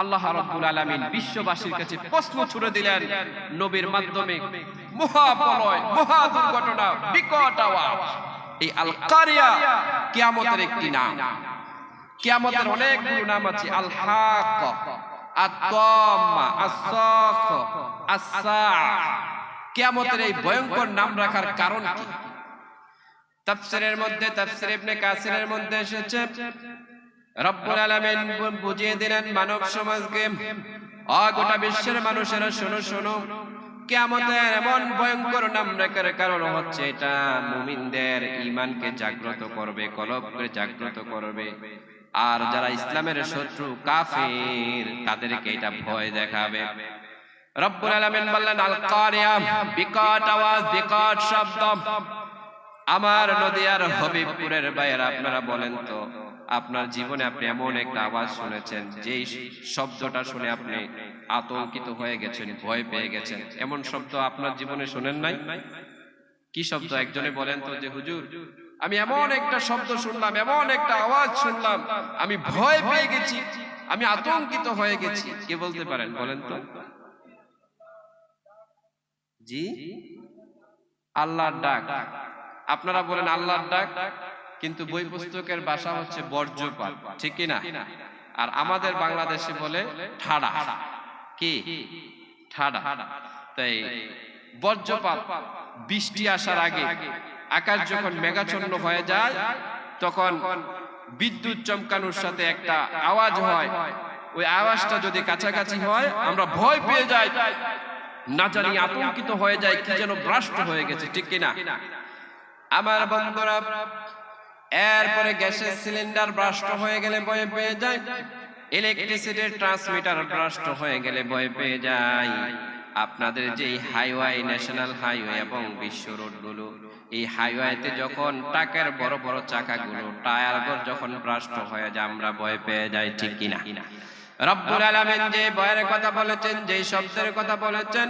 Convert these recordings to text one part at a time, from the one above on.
আল্লাহ রাব্বুল আলামিন বিশ্ববাসীর কাছে প্রশ্ন ছুড়ে দিলেন, নবীর মাধ্যমে মহাবলয় মহা দুর্ঘটনা, বিকট আওয়াজ। এই আল কারিয়া কিয়ামতের একটি নাম। কিয়ামতের অনেকগুলো নাম আছে আল হাক আত-তাম্মা, আস-সাখ কিয়ামতের এই ভয়ঙ্কর নাম রাখার কারণ কি? তাফসিরের মধ্যে, তাফসির ইবনে কাসিরের মধ্যে এসেছে রব্বুল আলামিন বুঝিয়ে দিলেন মানব সমাজকে। অ গোটা বিশ্বের মানুষেরা শোনো শোনো। কিয়ামতের এমন ভয়ঙ্কর নাম রাখার কারণ হচ্ছে এটা। মুমিনদের ঈমানকে জাগ্রত করবে, কলবকে জাগ্রত করবে। আর যারা ইসলামের শত্রু, কাফির, তাদেরকে এটা ভয় দেখাবে। রব্বুল আলামিন বললেন আল কারিয়া বিকট আওয়াজ, বিকট শব্দ। আমার নদিয়ার হবিবপুরের বাইরে, আপনারা বলেন তো আপনার জীবনে আপনি এমন একটা আওয়াজ শুনেছেন, যেই শব্দটা শুনে আপনি আতঙ্কিত হয়ে গেছেন, ভয় পেয়ে গেছেন। এমন শব্দ আপনার জীবনে শুনেন নাই? কি শব্দ? একজনে বলেন তো যে, হুজুর, আমি এমন একটা শব্দ শুনলাম, এমন একটা আওয়াজ শুনলাম, আমি ভয় পেয়ে গেছি, আমি আতঙ্কিত হয়ে গেছি। কে বলতে পারেন? বলেন তো। জি? আল্লাহর ডাক। আপনারা বলেন, আল্লাহর ডাক? কিন্তু বই পুস্তকের ভাষা হচ্ছে বর্জ্যপাত। ঠিক না আর আমাদের বাংলাদেশে বলে ঠাড়া। কি? ঠাড়া। তাই বর্জ্যপাত বৃষ্টি আসার আগে আকাশ যখন মেঘাচ্ছন্ন হয়ে যায় তখন বিদ্যুৎ চমকানোর সাথে একটা আওয়াজ হয়। ওই আওয়াজটা যদি কাছাকাছি হয় আমরা ভয় পেয়ে যাই। না জানি আতঙ্কিত হয়ে যায় কি যেন ব্রাস্ট হয়ে গেছে ঠিক কিনা? আমার বন্ধুরা এরপরে গ্যাসের সিলিন্ডার ব্রাস্ট হয়ে গেলে ভয় পেয়ে যায়। ইলেকট্রিসিটির ট্রান্সমিটার ব্রাস্ট হয়ে গেলে ভয় পেয়ে যায়। আপনাদের যে হাইওয়ে ন্যাশনাল হাইওয়ে এবং বিশ্ব রোডগুলো এই হাইওয়েতে যখন টাকার বড় বড় চাকাগুলো টায়ারগুলো যখন ব্রাস্ট হয়ে যায় আমরা ভয় পেয়ে যাই ঠিক কিনা। রব্বুল আলামিন যে ভয়ের কথা বলেছেন যে শব্দের কথা বলেছেন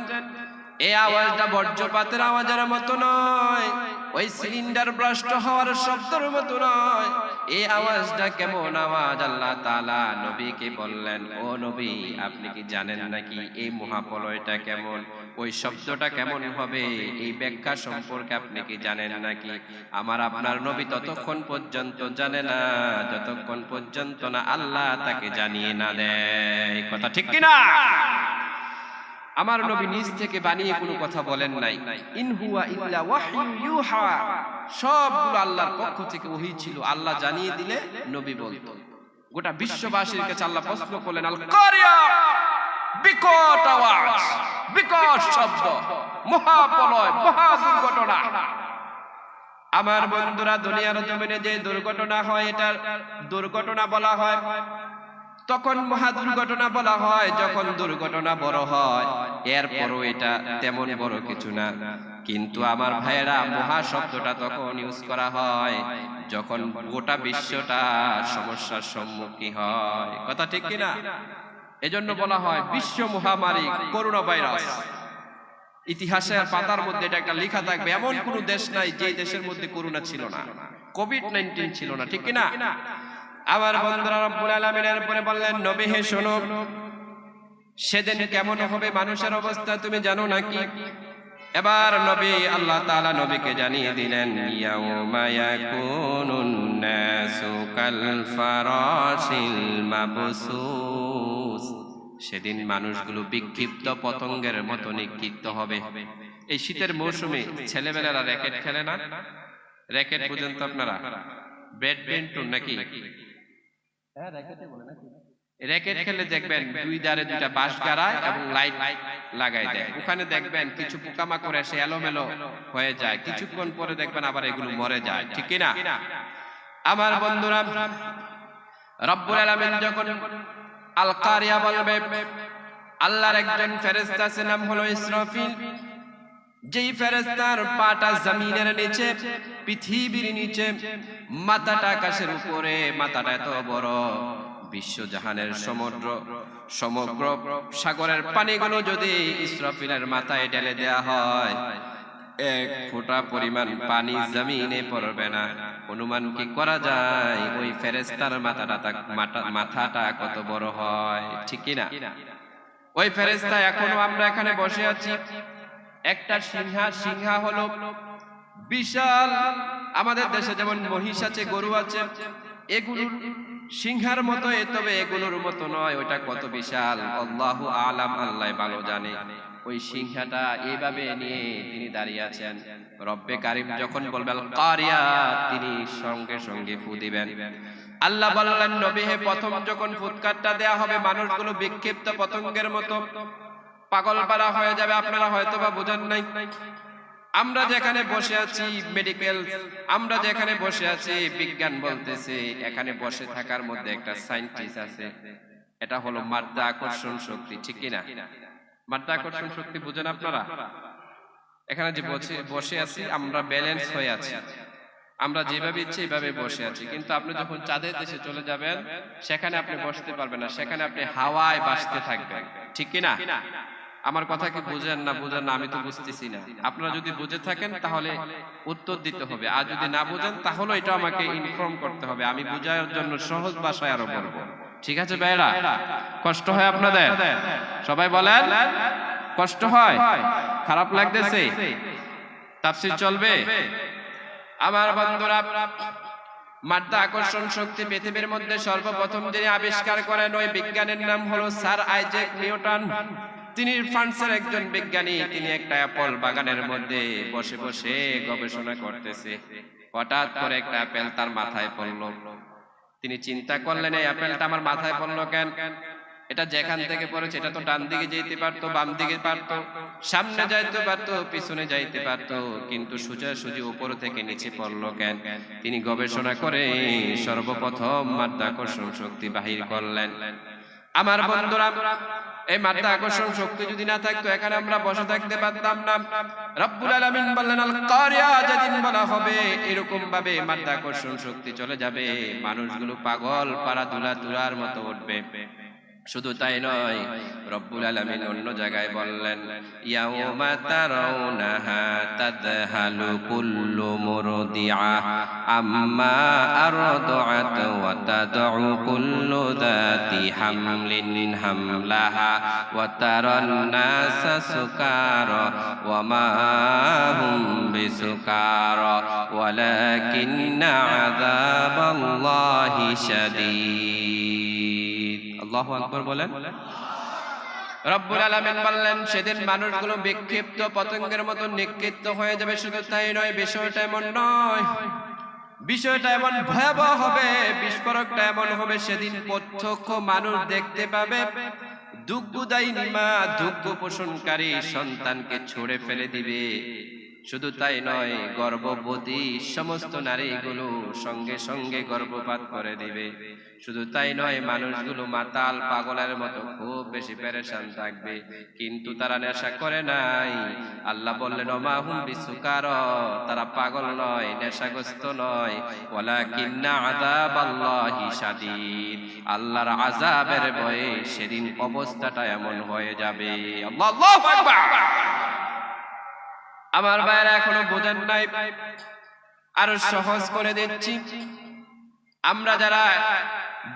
এই আওয়াজটা বজ্রপাতের আওয়াজের মতো নয়। ওই সিলিন্ডার ব্রাস্ট হওয়ার শব্দের মতো নয়। এই আওয়াজটা কেমন আওয়াজ? আল্লাহ তাআলা নবীকে বললেন, ও নবী, আপনি কি জানেন নাকি এই মহাপলয়টা কেমন? ওই শব্দটা কেমন হবে? এই ব্যাখ্যা সম্পর্কে আপনি কি জানেন নাকি? আমার আপনার নবী ততক্ষণ পর্যন্ত জানে না, যতক্ষণ পর্যন্ত না আল্লাহ তাকে জানিয়ে না দেয়। কথা ঠিক কিনা? আমার নবী নিজ থেকে বানিয়ে কোনো কথা বলেন নাই। ইন হুয়া ইল্লা ইউহা। সবগুলো আল্লাহর পক্ষ থেকে ওহী ছিল। আল্লাহ জানিয়ে দিলে নবী বলতো। গোটা বিশ্ববাসীর কাছে আল্লাহ প্রশ্ন করলেন আল কারিয়া বিকট আওয়াজ। বিকট শব্দ। মহাপলয় মহা দুর্ঘটনা আমার বন্ধুরা দুনিয়ার জমিনে যে দুর্ঘটনা হয় এটার দুর্ঘটনা বলা হয় তখন মহা দুর্ঘটনা বলা হয়, যখন দুর্ঘটনা বড় হয়। এরপরও এটা তেমন বড় কিছু না। কিন্তু আমার ভাইয়েরা মহা শব্দটা তখন ইউজ করা হয়, যখন গোটা বিশ্বটা সমস্যার সম্মুখীন হয়। কথা ঠিক কিনা? এজন্য বলা হয়, বিশ্ব মহামারী, করোনা ভাইরাস। ইতিহাসের পাতার মধ্যে এটা একটা লেখা থাকবে, এমন কোন দেশ নাই যে দেশের মধ্যে করোনা ছিল না। কোভিড নাইন্টিন ছিল না, ঠিক কিনা? আমার বন্ধুরা রব্বুল আলামিনের পরে বললেন, নবী হে শোনো, সেদিন কেমন হবে মানুষের অবস্থা তুমি জানো নাকি? এবার নবী আল্লাহ তাআলা নবীকে জানিয়ে দিলেন, ইয়াউমা ইয়াকুনুন নাসু কাল ফারাশিল মাবসুস। সেদিন মানুষগুলো বিক্ষিপ্ত পতঙ্গের মতো নিক্ষিপ্ত হবে। এই শীতের মৌসুমে ছেলেবেলারা র্যাকেট খেলে না? র্যাকেট পর্যন্ত আপনারা ব্যাডমিন্টন নাকি? র্যাকেট খেলে দেখবেন দুই ধারে দুইটা বাঁশ গাড়ায় এবং লাইট লাগাই দেয়। ওখানে দেখবেন কিছু পোকামাকড় এসে এলোমেলো হয়ে যায়। কিছুক্ষণ পরে দেখবেন আবার এগুলো মরে যায়। ঠিক না আমার বন্ধুরা, রব্বুল আলামিন যখন আল কারিয়া বলবে, আল্লাহর একজন ফেরেশতা আছে, নাম হলো ইসরাফিল। যেই ফেরেস্তার পাটা জমিনের নিচে পৃথিবীর নিচে মাথাটা আকাশের উপরে, মাথাটা এত বড়। বিশ্ব জাহানের সমুদ্র, সমগ্র সাগরের পানিগুলো যদি ইসরাফিলের মাথায় ঢেলে দেয়া হয়, এক ফোঁটা পরিমাণ পানি জমিনে পড়বে না। অনুমান কি করা যায়? ওই ফেরেস্তার মাথাটা মাথাটা কত বড় হয়? ঠিক না ওই ফেরেস্তা এখনও আমরা এখানে বসে আছি। একটা সিংহা সিংহা হলো বিশাল। আমাদের দেশে যেমন মহিষ আছে, গরু আছে এগুলো সিংহার মতো এ তবে এগুলোর মতো নয়, ওটা কত বিশাল। আল্লাহ আলাম, আল্লাহ ভালো জানে। ওই সিংহাটা এইভাবে নিয়ে তিনি দাঁড়িয়ে আছেন। রব্বে কারিম যখন বলবেন কারিয়া তিনি সঙ্গে সঙ্গে ফু দিবেন। আল্লাহ বললেন, নবী হে, প্রথম যখন ফুৎকারটা দেয়া হবে, মানুষগুলো বিক্ষিপ্ত পতঙ্গের মতো পাগল পারা হয়ে যাবে, আপনারা হয়তো বা বোঝেন নাই। আমরা যেখানে বসে আছি মেডিকেল আমরা যেখানে বসে আছি বিজ্ঞান বলতেছে এখানে বসে থাকার মধ্যে একটা সায়েন্টিস্ট আছে। এটা হলো মাদ্দা আকর্ষণ শক্তি ঠিক কিনা? মাদ্দা আকর্ষণ শক্তি বুঝেন আপনারা? এখানে যে বসে বসে আছি আমরা ব্যালেন্স হয়ে আছি। আমরা যেভাবে ইচ্ছে এইভাবে বসে আছি। কিন্তু আপনি যখন চাঁদের দেশে চলে যাবেন সেখানে আপনি বসতে পারবেন না। সেখানে আপনি হাওয়ায় বাসতে থাকবেন। ঠিক কিনা? আমার কথা কি বুঝেন না বুঝেন না, আমি তো বুঝতেছি না। আপনারা যদি বুঝে থাকেন, তাহলে উত্তর দিতে হবে। আর যদি না বুঝেন, তাহলে এটা আমাকে ইনফর্ম করতে হবে। আমি বুঝার জন্য সহজ ভাষায় আরও বলব। ঠিক আছে ভাইরা কষ্ট হয় আপনাদের? সবাই বলেন, কষ্ট হয়? খারাপ লাগতেছে? তাফসির চলবে? আমার বন্ধুরা মাত্রা আকর্ষণ শক্তি পৃথিবীর মধ্যে সর্বপ্রথম যিনি আবিষ্কার করেন, ওই বিজ্ঞানের নাম হলো স্যার আইজেক নিউটন। তিনি ফ্রান্সের একজন বিজ্ঞানী, তিনি একটা অ্যাপল বাগানের মধ্যে বসে বসে গবেষণা করতেছে। হঠাৎ করে একটা অ্যাপেল তার মাথায় পড়ল। তিনি চিন্তা করলেন, এই অ্যাপেলটা আমার মাথায় পড়ল কেন? এটা যেখান থেকে পড়েছে, এটা তো ডান দিকে যেতে পারতো, বাম দিকে পারতো, সামনে যাইতে পারতো, পিছনে যাইতে পারতো, কিন্তু সোজা সুজি উপর থেকে নিচে পড়ল কেন? তিনি গবেষণা করে সর্বপ্রথম মাত্রা আকর্ষণ শক্তি বাহির করলেন। আমার বন্ধুরা এই মাত্রা আকর্ষণ শক্তি যদি না থাকতো, এখানে আমরা বসে থাকতে পারতাম না। রব্বুল আলামিন বললেন, আল কারিয়া যেদিন বলা হবে, এরকম ভাবে মাত্রা আকর্ষণ শক্তি চলে যাবে। মানুষগুলো পাগল পাড়া দুলা দুলার মতো উঠবে। শুধু তাই নয়, রব্বুল আলামিন অন্য জায়গায় বললেন, ইয়াউমা তারাউনাহা তাদহালু কুল্লু মুরদিআ, আম্মা আরদাআত ওয়া তাদউ কুল্লু যাতি হামলিন হামলাহা, ওয়া তারান নাসা সুকারা, ওয়া হুম বিসুকারা, ওয়ালাকিন্না আযাবাল্লাহি শাদীদ। আকবার বলেন। সেদিন মানুষগুলো বিক্ষিপ্ত পতঙ্গের মতো নিক্ষিপ্ত হয়ে যাবে, শুধু তাই নয়, বিষয়টা এমন নয়। বিষয়টা এমন ভয়াবহ হবে, বিস্ফোরকটা এমন হবে, সেদিন প্রত্যক্ষ মানুষ দেখতে পাবে, দুগ্ধদায়িনী মা দুগ্ধ পোষণকারী সন্তানকে ছুড়ে ফেলে দিবে। শুধু তাই নয়, গর্ভবতী সমস্ত নারীগুলো সঙ্গে সঙ্গে গর্ভপাত করে দিবে। শুধু তাই নয়, মানুষগুলো মাতাল পাগলের মতো খুব বেশি পেরেশান থাকবে। কিন্তু তারা নেশা করে নাই। আল্লাহ বললেন অমাহুম বিসুকার, তারা পাগল নয়, নেশাগ্রস্ত নয়। ওলা কিন্না আযাব আল্লাহি শাদীদ। আল্লাহর আযাবের ভয়ে সেদিন অবস্থাটা এমন হয়ে যাবে। আল্লাহু আকবার। আমার ভাইরা এখনও বোঝেন নাই। আরও সহজ করে দিচ্ছি। আমরা যারা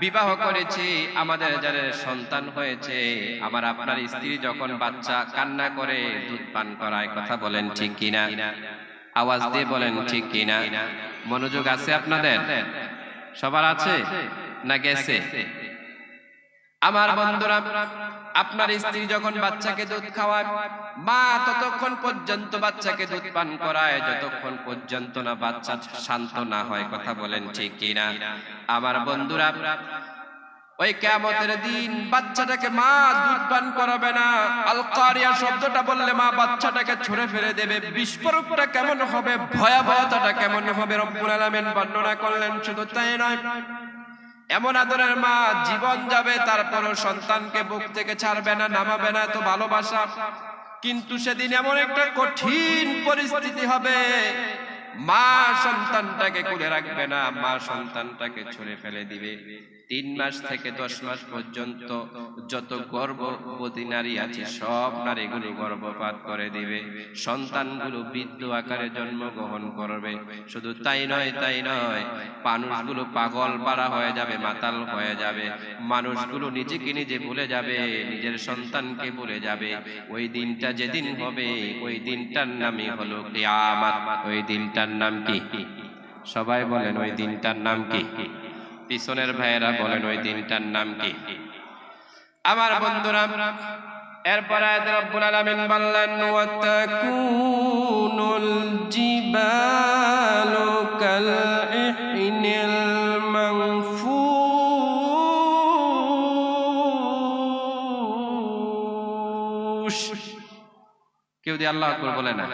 বিবাহ করেছি আমাদের যারা সন্তান হয়েছে আমার আপনার স্ত্রী যখন বাচ্চা কান্না করে দুধ পান করায় কথা বলেন ঠিক কিনা? আওয়াজ দিয়ে বলেন ঠিক কিনা? মনোযোগ আছে আপনাদের? সবার আছে না গেছে? আমার বন্ধুরা আপনার স্ত্রী যখন বাচ্চাকে দুধ খাওয়ায়, মা ততক্ষণ পর্যন্ত বাচ্চাকে দুধ পান করায়, যতক্ষণ পর্যন্ত না বাচ্চা শান্ত না হয়, কথা বলেন ঠিক কিনা? আমার বন্ধুরা, ওই কেমতের দিন বাচ্চাটাকে মা দুধ পান করাবে না। আলকারিয়া শব্দটা বললে মা বাচ্চাটাকে ছুঁড়ে ফেলে দেবে। বিস্ফোরকটা কেমন হবে, ভয়াবহতাটা কেমন হবে, রব্বুল আলামিন বর্ণনা করলেন, শুধু তাই নয় এমন আদরের মা, জীবন যাবে, তারপরও সন্তানকে বুক থেকে ছাড়বে না, নামাবে না তো ভালোবাসা। কিন্তু সেদিন এমন একটা কঠিন পরিস্থিতি হবে, মা সন্তানটাকে কুলে রাখবে না, মা সন্তানটাকে ছুঁড়ে ফেলে দিবে। তিন মাস থেকে দশ মাস পর্যন্ত যত গর্ভবতী নারী আছে, সব নারীগুলো গর্ভপাত করে দিবে। সন্তানগুলো বৃদ্ধ আকারে জন্মগ্রহণ করবে। শুধু তাই নয় তাই নয়, মানুষগুলো পাগল পাড়া হয়ে যাবে, মাতাল হয়ে যাবে। মানুষগুলো নিজেকে নিজে ভুলে যাবে, নিজের সন্তানকে ভুলে যাবে। ওই দিনটা যেদিন হবে, ওই দিনটার নামই হলো ওই দিনটার নাম কি? সবাই বলেন, ওই দিনটার নাম কি? পিছনের ভাইয়েরা বলেন, ওই দিনটার নাম কি? আমার বন্ধুরা, এরপর কেউ দিয়ে আল্লাহ আকবার বলে না,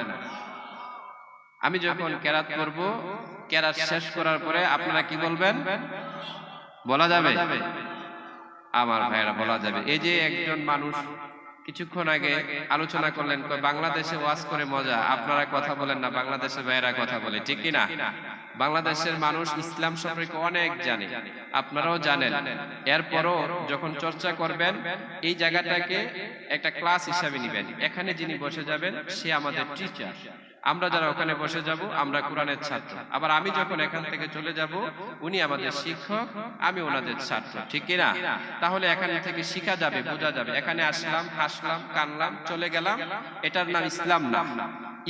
আমি যখন কেরাত করব, কেরাত শেষ করার পরে আপনারা কি বলবেন? বলা যাবে? আমার ভাইরা বলা যাবে। এই যে একজন মানুষ কিছুক্ষণ আগে আলোচনা করলেন বাংলাদেশে ওয়াজ করে মজা আপনারা কথা বলেন না বাংলাদেশের ভাইয়েরা কথা বলে। ঠিক কি না? বাংলাদেশের মানুষ ইসলাম সম্পর্কে অনেক জানে আপনারাও জানেন। এরপরও যখন চর্চা করবেন এই জায়গাটাকে একটা ক্লাস হিসাবে নেবেন। এখানে যিনি বসে যাবেন সে আমাদের টিচার আমরা যারা ওখানে বসে যাব, আমরা কোরআনের ছাত্র। আবার আমি যখন এখান থেকে চলে যাব, উনি আমাদের শিক্ষক, আমি ওনাদের ছাত্র। ঠিক কিনা? তাহলে এখানে থেকে শিখা যাবে, বোঝা যাবে। এখানে আসলাম, হাসলাম, কানলাম, চলে গেলাম। এটার নাম ইসলাম নাম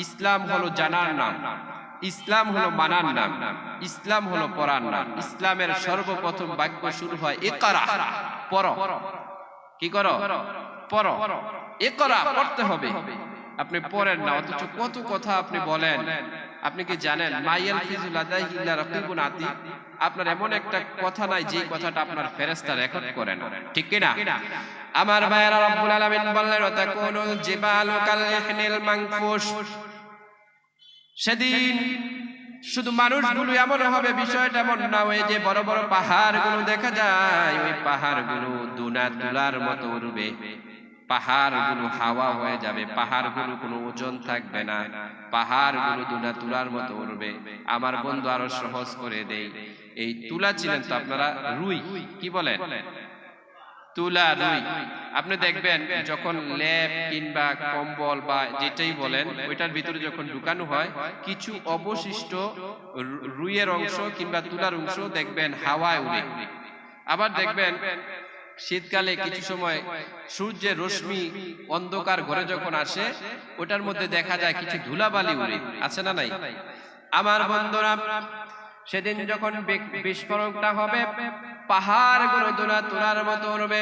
ইসলাম হলো জানার নাম। ইসলাম হলো মানার নাম। ইসলাম হলো পড়ার নাম। ইসলামের সর্বপ্রথম বাক্য শুরু হয় একরা পর কি করো? পড়। একরা পড়তে হবে। আপনি পড়েন না অথচ কত কথা আপনি বলেন। আপনি কি জানেন? মাইয়াল ফিজুল আদাই ইল্লা রাকিবুন আতি আপনার এমন একটা কথা নাই যে কথাটা আপনার ফেরেশতা রেকর্ড করে না। ঠিক কি না। আমার ভাইয়েরা রব্বুল আলামিন বললেন তাকুনুল জিবালু কাল ইহনিল মানফুশ সেদিন শুধু মানুষগুলো এমন হবে বিষয়টা এমন না ওই যে বড় বড় পাহাড়গুলো দেখা যায় ওই পাহাড়গুলো দুনা তুলার মতো উড়বে। পাহাড়গুলো হাওয়া হয়ে যাবে, পাহাড়গুলো কোনো ওজন থাকবে না, পাহাড়গুলো দুনা তুলার মতো উড়বে। আমার বন্ধু আরও সহজ করে দেই। এই তুলা ছিলেন তো আপনারা? রুই, কি বলেন? তুলা, রুই। আপনি দেখবেন যখন লেপ কিংবা কম্বল বা যেটাই বলেন, ওইটার ভিতরে যখন ঢুকানো হয়, কিছু অবশিষ্ট রুইয়ের অংশ কিংবা তুলার অংশ দেখবেন হাওয়ায় উড়ে। আবার দেখবেন শীতকালে কিছু সময় সূর্যের রশ্মি অন্ধকার ঘরে যখন আসে ওটার মধ্যে দেখা যায় কিছু ধুলাবালি উড়ে। আছে না নাই? আমার বন্ধুরা সেদিন যখন বিস্ফোরণটা হবে পাহাড়গুলো দোলা তোলার মতো উড়বে।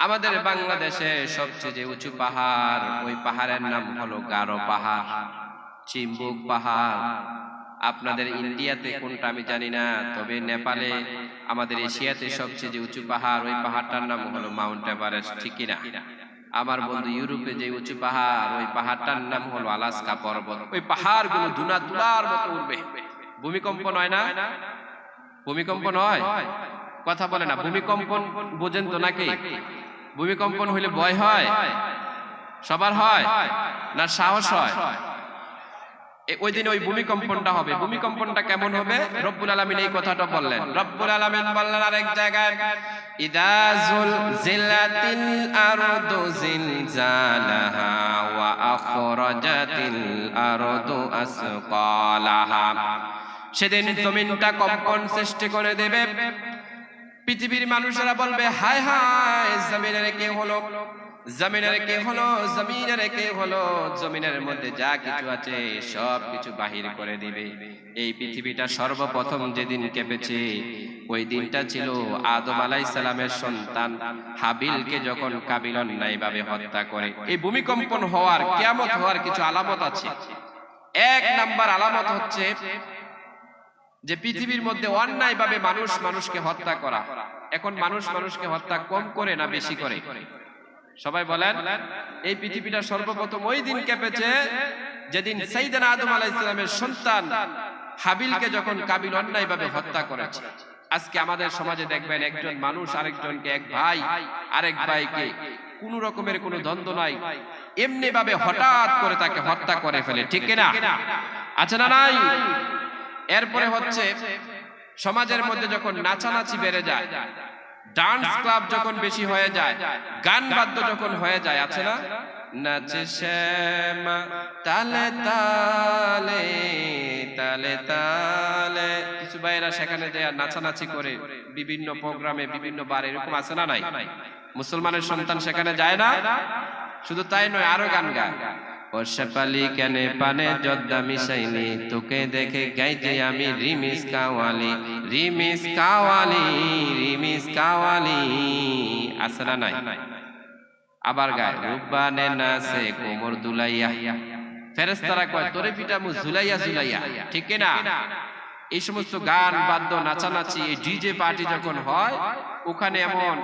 আমাদের বাংলাদেশে সবচেয়ে যে উঁচু পাহাড় ওই পাহাড়ের নাম হলো গারো পাহাড় চিম্বুক পাহাড়। আপনাদের ইন্ডিয়াতে কোনটা আমি জানি না, তবে নেপালে, আমাদের এশিয়াতে সবচেয়ে যে উঁচু পাহাড়, ওই পাহাড়টার নাম হলো মাউন্ট এভারেস্ট ঠিকই না আমার বন্ধু ইউরোপে যে উঁচু পাহাড়, ওই পাহাড়টার নাম হলো আলাস্কা পর্বত। ওই পাহাড়গুলো দুনা তুলার মতো উঠবে ভূমিকম্প নয় না? ভূমিকম্প নয়? কথা বলে না ভূমিকম্পন বোঝেন তো নাকি? ভূমিকম্পন হইলে ভয় হয়? সবার হয়? না সাহস হয়? ওই দিন ওই ভূমিকম্পনটা হবে। ভূমিকম্পনটা কেমন হবে? রব্বুল আলামিন এই কথাটা বললেন। রব্বুল আলামিন বললেন আরেক জায়গায় সেদিন জমিনটা কম্পন সৃষ্টি করে দেবে। পৃথিবীর মানুষেরা বলবে, হায় হায়, জমিনের কে হলো জমিনের কে হলো, জমিনের কে হলো, জমিনের মধ্যে যা কিছু আছে, সব কিছু বাহির করে দিবে। এই পৃথিবীটা সর্বপ্রথম যেদিন কেঁপেছে, ওই দিনটা ছিল আদম আলাই সালামের সন্তান হাবিলকে যখন কাবিল অন্যায়ভাবে হত্যা করে। এই ভূমিকম্পন হওয়ার, কেয়ামত হওয়ার কিছু আলামত আছে। এক নাম্বার আলামত হচ্ছে যে পৃথিবীর মধ্যে অন্যায়ভাবে মানুষ মানুষকে হত্যা করা। এখন মানুষ মানুষকে হত্যা কম করে না বেশি করে? সবাই বলেন, এই পৃথিবীটা সর্বপ্রথম ওই দিন কেঁপেছে যেদিন সাইদান আদম আলাহ ইসলামের সন্তান হাবিলকে যখন কাবিল অন্যায়ভাবে হত্যা করেছে। আজকে আমাদের সমাজে দেখবেন একজন মানুষ আরেকজনকে এক ভাই, আরেক ভাইকে কোন রকমের কোনো দ্বন্দ্ব নাই এমনি ভাবে হঠাৎ করে তাকে হত্যা করে ফেলে, ঠিক কিনা? আছে না নাই? এরপরে হচ্ছে সমাজের মধ্যে যখন নাচানাচি বেড়ে যায় ডান্স ক্লাব যখন বেশি হয়ে যায়, গান বাদ্য যখন হয়ে যায়, আছে না? নাচে শ্যামা, তালে তালে তালে তালে। কিছু ভাইয়েরা সেখানে যে নাচানাচি করে, বিভিন্ন প্রোগ্রামে, বিভিন্ন বার, এরকম আছে না নাই? মুসলমানের সন্তান সেখানে যায় না? শুধু তাই নয়, আরও গান গায়। বর্ষাপালি কেনে পানে জদ্দা মিশাইনি, তোকে দেখে গাইতে আমি রিমিস কাওয়ালি। রিমিস কাওয়ালি রিমিস কাওয়ালি, আসরা নাই। আবার গায়, রূপবানে নাচে কোমর দুলাইয়া। ফেরেস্তারা কয় তোরে পিটামু জুলাইয়া জুলাইয়া ঠিক না? এই সমস্ত গান, বাদ্য, নাচানাচি, এই ডিজে পার্টি যখন হয়, ওখানে এমন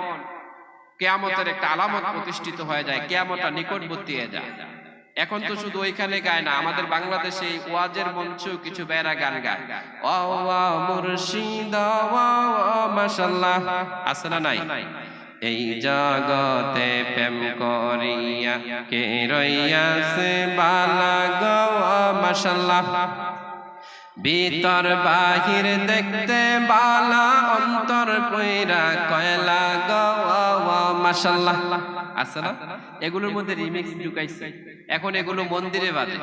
কেয়ামতের একটা আলামত প্রতিষ্ঠিত হয়ে যায়, কেয়ামতটা নিকটবর্তী হয়ে যায়। এখন তো শুধু ওইখানে গায় না আমাদের বাংলাদেশে ওয়াজের মঞ্চেও কিছু বেড়া গান গায়। ও ওয়া মুর্শিদ ওয়া ওয়া মাশাআল্লাহ আছে না নাই? এই জগতে প্রেম করিয়া কে রইয়াছে বালা গো মাশাআল্লাহ ভিতর বাহির দেখতে বালা অন্তর কইরা কয়লা গো মাশাআল্লাহ আছে না এগুলোর মধ্যে রিমিক্স ঢুকাইছে। এখন এগুলো মন্দিরে বাজে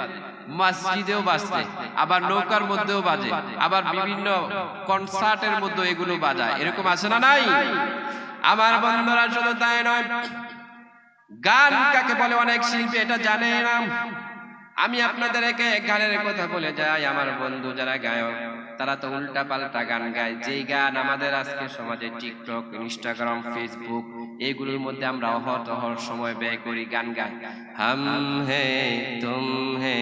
মসজিদেও বাজছে আবার নৌকার মধ্যেও বাজে আবার বিভিন্ন কনসার্টের মধ্যে এগুলো বাজায়। এরকম আছে না নাই? আমার বন্ধুরা শুধু তাই নয় গান কাকে বলে? অনেক শিল্পী এটা জানে না আমি আপনাদেরকে গানের কথা বলে যাই। আমার বন্ধু যারা গায়ক। তারা তো উল্টা পাল্টা গান গায়। যেই গান আমাদের আজকে সমাজে টিকটক, ইনস্টাগ্রাম, ফেসবুক, এইগুলোর মধ্যে আমরা অহর অহর সময় ব্যয় করি, গান গাই। হাম হে, তুম হে,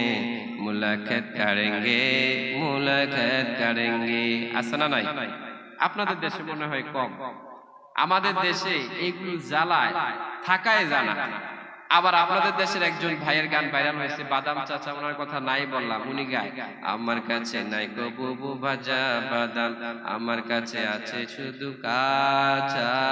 মুলাকাত করেঙ্গে মুলাকাত করেঙ্গে। আছে না নাই? আপনাদের দেশে মনে হয় কম। আমাদের দেশে এইগুলো জ্বালায়, থাকায় জানা আবার আপনাদের দেশের একজন ভাইয়ের গান ভাইরাল হয়েছে, বাদাম চাচা, ওনার কথা নাই বললাম, উনি গায়, আমার কাছে নাই কবু ভাজা বাদাম, আমার কাছে আছে শুধু কাঁচা